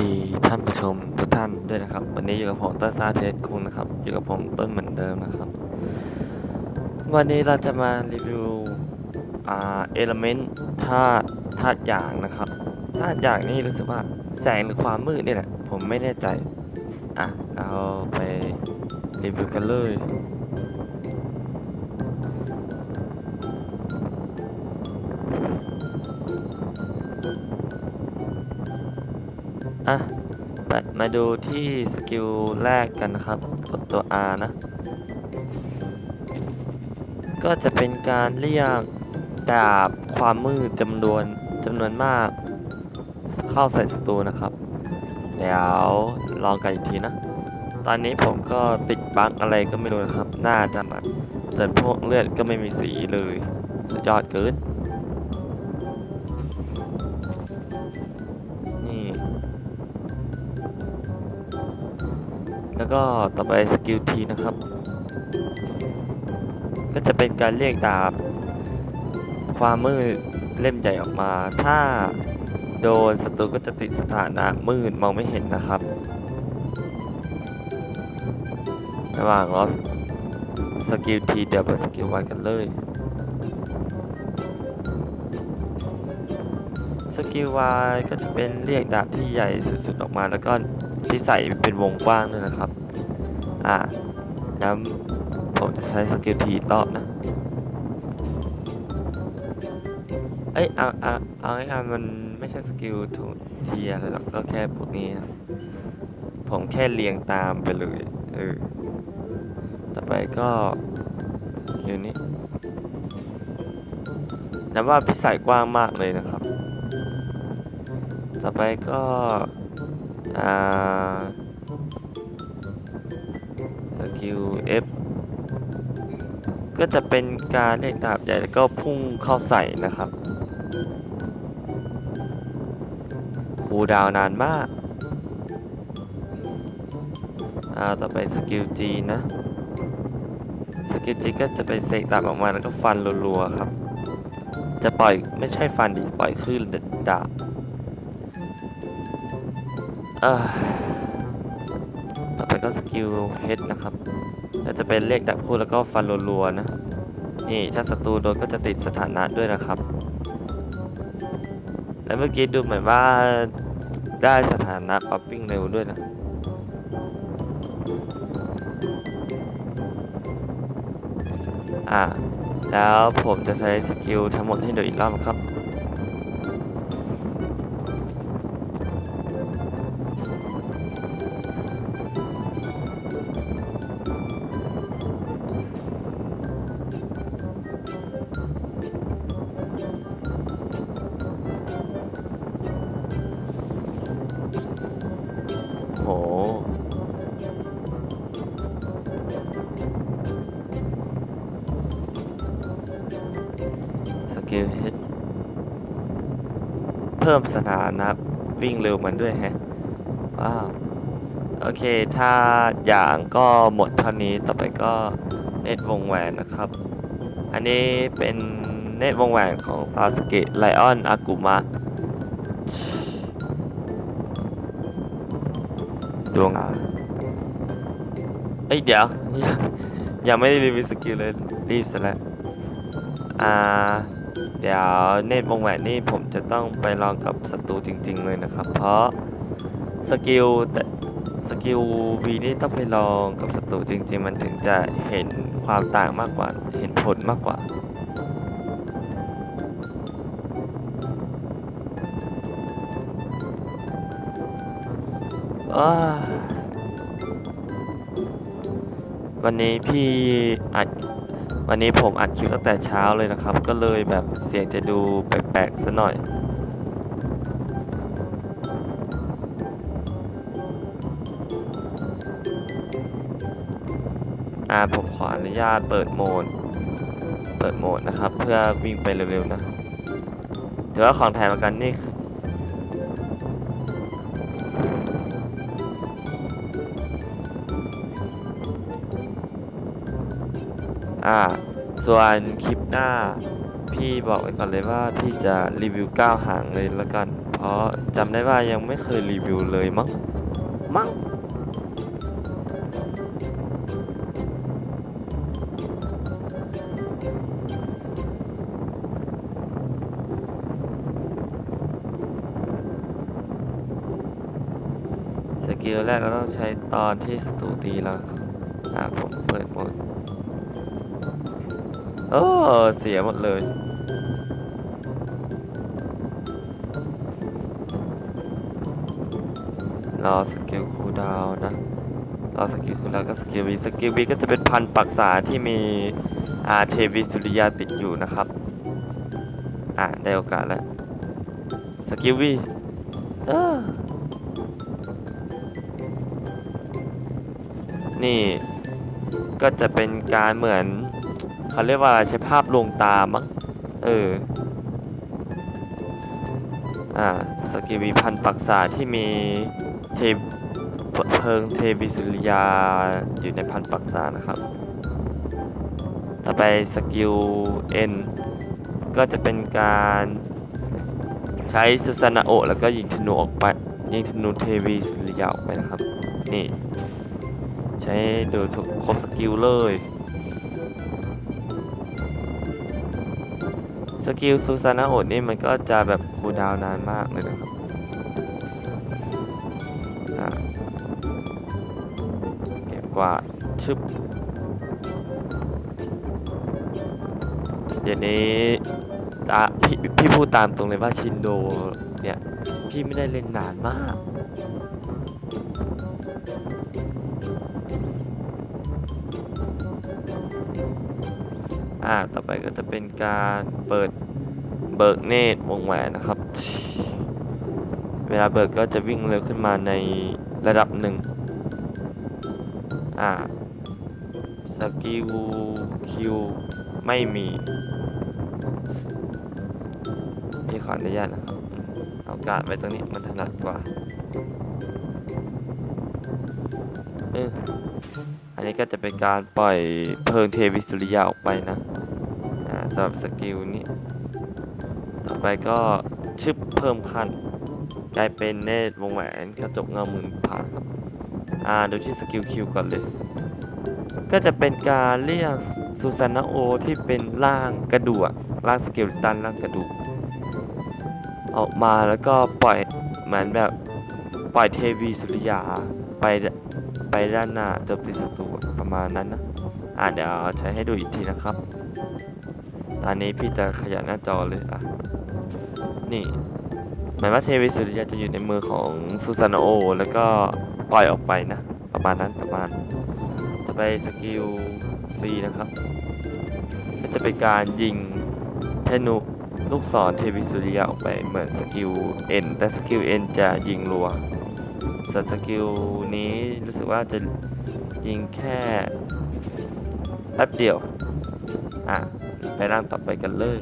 ดีท่านผู้ชมทุกท่านด้วยนะครับ วันนี้อยู่กับผมต้นซาเทสคุณนะครับอยู่กับผมต้นเหมือนเดิมนะครับ วันนี้เราจะมารีวิวอ่าเอลเมนต์ธาตุธาตุอย่างนะครับธาตุอย่างนี่รู้สึกว่าแสงหรือความมืดเนี่ยผมไม่แน่ใจอะเอาไปรีวิวกันเลย อะไปมาดูที่สกิลแรกกันนะครับกดตัว R นะ ก็จะเป็นการเรียกดาบความมืดจำนวนจำนวนมาก เข้าใส่ศัตรูนะครับ เดี๋ยวลองกันอีกทีนะ ตอนนี้ผมก็ติดบั๊กอะไรก็ไม่รู้นะครับ หน่าจะมาจนพวกเลือดก็ไม่มีสีเลย สุดยอดเกิน แล้วก็ต่อไปสกิลทีนะครับ ก็จะเป็นการเรียกดาบความมืดเล่มใหญ่ออกมา ถ้าโดนศัตรูก็จะติดสถานะมืดมองไม่เห็นนะครับระหว่างรอสกิลทีเดี๋ยวไปสกิลวันกันเลยสกิลวายก็จะเป็นเรียกดาบที่ใหญ่สุดๆออกมาแล้วก็ ที่ใส่เป็นวงกว้างด้วยนะครับ อ่าแล้วผมจะใช้สกิลทีอีกรอบนะ เอ้ยเอาเอาเอาง่ายๆมันไม่ใช่สกิลทูทีอะไรหรอกก็แค่พวกนี้นะผมแค่เรียงตามไปเลยเออต่อไปก็สกิลนี้นับว่าพิสัยกว้างมากเลยนะครับ ต่อไปก็ อ่าสกิล F ก็จะเป็นการเล่นดาบใหญ่แล้วก็พุ่งเข้าใส่นะครับคูดาวนานมาก อ่า ต่อไปสกิล G นะ สกิล G ก็จะเป็นเสกดาบออกมาแล้วก็ฟันรัวๆครับ จะปล่อยไม่ใช่ฟันดิ ปล่อยคลื่นดาบ ต่อไปก็สกิล H นะครับก็จะเป็นเลขดับคู่แล้วก็ฟันรัวๆนะ นี่ถ้าศัตรูโดนก็จะติดสถานะด้วยนะครับ และเมื่อกี้ดูเหมือนว่าได้สถานะปับปิ้งเร็วด้วยนะอ่าแล้วผมจะใช้สกิลทั้งหมดให้ดูอีกรอบครับ พิ่มสถานะวิ่งเร็วมันด้วยแฮะว้าวโอเค ถ้าอย่างก็หมดเท่านี้ต่อไปก็เนตวงแหวนนะครับ อันนี้เป็นเนตวงแหวนของซาสเกะไลออนอากุมะดวงอาเอ้ยเดี๋ยวยังยังไม่ได้รีวิวสกิลเลย รีบซะแล้วอ่า เดี๋ยวเนตวงแหวนนี่ผมจะต้องไปลองกับศัตรูจริง ๆ เลยนะครับ เพราะสกิลแต่สกิลวีนี่ต้องไปลองกับศัตรูจริง ๆ มันถึงจะเห็นความต่างมากกว่า เห็นผลมากกว่าอ้าวันนี้พี่อัด วันนี้ผมอัดคลิปตั้งแต่เช้าเลยนะครับ ก็เลยแบบเสียงจะดูแปลกๆซะหน่อย อ่าผมขออนุญาตเปิดโหมด เปิดโหมดนะครับ เพื่อวิ่งไปเร็วๆนะถือว่าของแถมกันนี่คือ่า ส่วนคลิปหน้า พี่บอกไว้ก่อนเลยว่าพี่จะรีวิวก้าวหางเลยละกัน เพราะจำได้ว่ายังไม่เคยรีวิวเลยมั้ง มั้งสกิลแรกเราต้องใช้ตอนที่สตูตีเราอ่าผมเปิดหมด โอ้เสียหมดเลย รอสกิลคูดาวนะรอสกิลคูลดาวก็สกิลวีสกิลวีก็จะเป็นพันปักษาที่มีอาเทวีสุริยาติดอยู่นะครับ อ่าได้โอกาสแล้ว สกิลวีเออนี่ก็จะเป็นการเหมือน เขาเรียกว่าใช้ภาพลวงตามั้งเอออ่าสกิลวีพันปักษาที่มีเทพเพิงเทวิสุริยาอยู่ในพันปักษานะครับ ต่อไปสกิล N ก็จะเป็นการใช้สุสานาโอแล้วก็ยิงธนูออกไป ยิงธนูเทวีสุริยาออกไปนะครับ นี่ ใช้โดยครบสกิลเลย สกิลซูซานาโอะนี่มันก็จะแบบคูดาวนานมากเลยนะครับอะเก็บกวาดชึบ เดี๋ยวนี้ตาพี่พี่พูดตามตรงเลยว่าชินโดเนี่ย พี่ไม่ได้เล่นนานมาก อ่าต่อไปก็จะเป็นการเปิดเบิกเนตรวงแหวนนะครับ เวลาเบิกก็จะวิ่งเร็วขึ้นมาในระดับหนึ่งอ่าสกิลคิวไม่มีพี่ขออนุญาตนะครับเอาการดไว้ตรงนี้มันถนัดกว่าเออ อันนี้ก็จะเป็นการปล่อยเพลิงเทวิสุริยาออกไปนะอ่าสำหรับสกิลนี้ ต่อไปก็ชึบเพิ่มขั้นกลายเป็นเนตรวงแหวนกระจกเงาหมืนผ่านครับอ่าดูที่สกิลคิวก่อนเลย ก็จะเป็นการเรียกซูซานาโอที่เป็นร่างกระดูกร่างสเกลตันร่างกระดูกออกมาแล้วก็ปล่อยเหมือนแบบปล่อยเทวีสุริยาไป ไปด้านหน้าโจมตีศัตรูประมาณนั้นนะอ่าเดี๋ยวใช้ให้ดูอีกทีนะครับ ตอนนี้พี่จะขยับหน้าจอเลยอะนี่หมายว่าเทวีสุริยาจะอยู่ในมือของซูซานโอ แล้วก็ปล่อยออกไปนะ ประมาณนั้นประมาณต่อไปสกิล C นะครับก็จะเป็นการยิงธนูลูกศรเทวิสุริยะออกไปเหมือนสกิล N แต่สกิล N จะยิงรัว ส่วนสกิลนี้รู้สึกว่าจะยิงแค่แป๊บเดียว อะ ไปร่างต่อไปกันเลย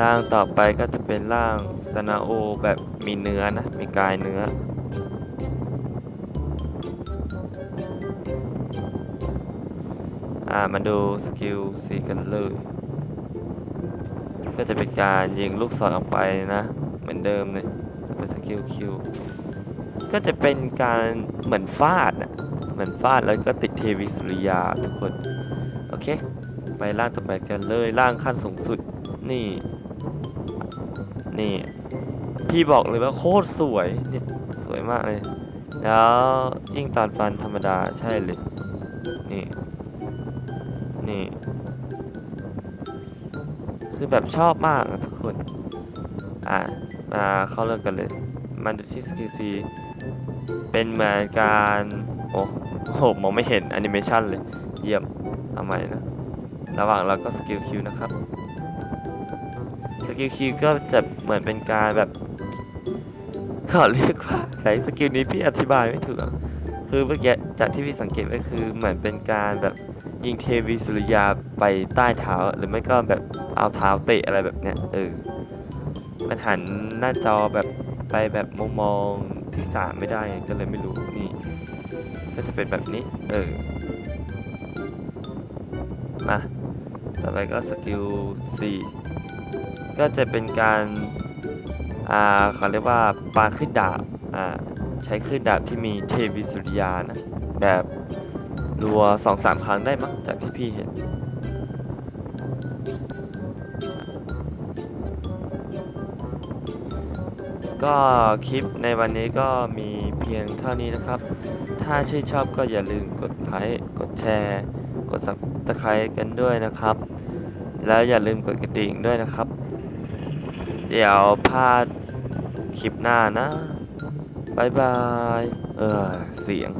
ร่างต่อไปก็จะเป็นร่างสนาโอแบบมีเนื้อนะ มีกายเนื้ออ่า มาดูสกิลสีกันเลย ก็จะเป็นการยิงลูกศรออกไปนะ เหมือนเดิมเลย คิวคิวก็จะเป็นการเหมือนฟาดอะเหมือนฟาดแล้วก็ติดเทวิสุริยาทุกคน โอเค ไปล่างต่อไปกันเลยล่างขั้นสูงสุด นี่ นี่ พี่บอกเลยว่าโคตรสวยเนี่ยสวยมากเลย แล้วยิ่งตอนฟันธรรมดาใช่เลย นี่ นี่ คือแบบชอบมากอะทุกคน อะมาเข้าเรื่องกันเลย มาดูที่สกิลซีเป็นเหมือนการโอ้โหมองไม่เห็นแอนิเมชันเลย เยี่ยมเอาใหม่นะ ระหว่างเราก็สกิลคิวนะครับสกิลคิวก็จะเหมือนเป็นการแบบขอเรียกว่าไหนสกิลนี้พี่อธิบายไม่ถูกอะคือเมื่อกี้จากที่พี่สังเกตก็คือเหมือนเป็นการแบบยิงเทวีสุริยาไปใต้เท้า หรือไม่ก็แบบเอาเท้าเตะอะไรแบบเนี้ยเออมันหันหน้าจอแบบ ไปแบบมองมองที่สามไม่ได้ก็เลยไม่รู้นี่ก็จะเป็นแบบนี้ เออ มา ต่อไปก็สกิล4ก็จะเป็นการอ่าเขาเรียกว่าปาขึ้นดาบอ่าใช้ขึ้นดาบที่มีเทวิสุริยานะ แบบรัวสองสามครั้งได้มั้งจากที่พี่เห็น ก็คลิปในวันนี้ก็มีเพียงเท่านี้นะครับ ถ้าชื่นชอบก็อย่าลืมกดไลค์กดแชร์ กดซับสไครต์กันด้วยนะครับ แล้วอย่าลืมกดกระดิ่งด้วยนะครับ เดี๋ยวพลาดคลิปหน้านะบายบาย เออ เสียง